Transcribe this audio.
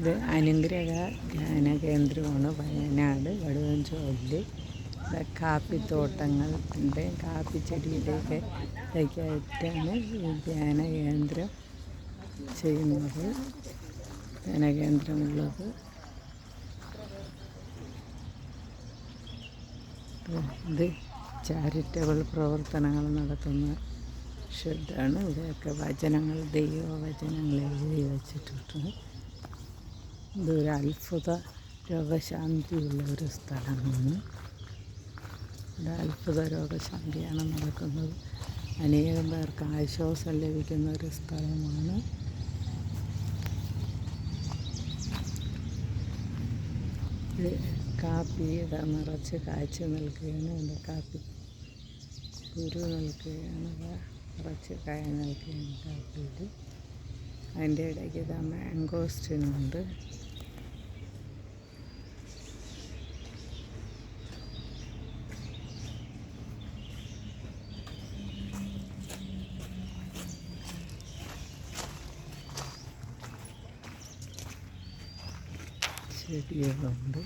ഇത് അനുഗ്രഹ ധ്യാന കേന്ദ്രമാണ് വയനാട് വടുവഞ്ചോലിൽ കാപ്പിത്തോട്ടങ്ങളുടെ കാപ്പിച്ചെടിയുടെയൊക്കെ ഇതൊക്കെയായിട്ടാണ് ഈ ധ്യാന കേന്ദ്രം ചെയ്യുന്നത്. ധ്യാന കേന്ദ്രമുള്ളത്. ഇത് ചാരിറ്റബിൾ പ്രവർത്തനങ്ങൾ നടത്തുന്ന ഷെഡാണ്. ഇവിടെയൊക്കെ വചനങ്ങൾ ദൈവവചനങ്ങൾ എഴുതി വച്ചിട്ടുണ്ട്. ഇതൊരു അത്ഭുത രോഗശാന്തിയുള്ള ഒരു സ്ഥലമാണ്. ഇവിടെ അത്ഭുത രോഗശാന്തിയാണ് നടക്കുന്നത്. അനേകം പേർക്ക് ആശ്വാസം ലഭിക്കുന്ന ഒരു സ്ഥലമാണ്. കാപ്പി ഇതാ നിറച്ച് കാഴ്ച നിൽക്കുകയാണ്. എന്റെ കാപ്പി കുരു നിൽക്കുകയാണ്. നിറച്ച് കായ നിൽക്കുകയാണ്. കാപ്പിയിൽ അതിന്റെ ഇടയ്ക്ക് ഇതാ മാങ്കോസ്റ്റിനുണ്ട് ചെടികളുണ്ട്.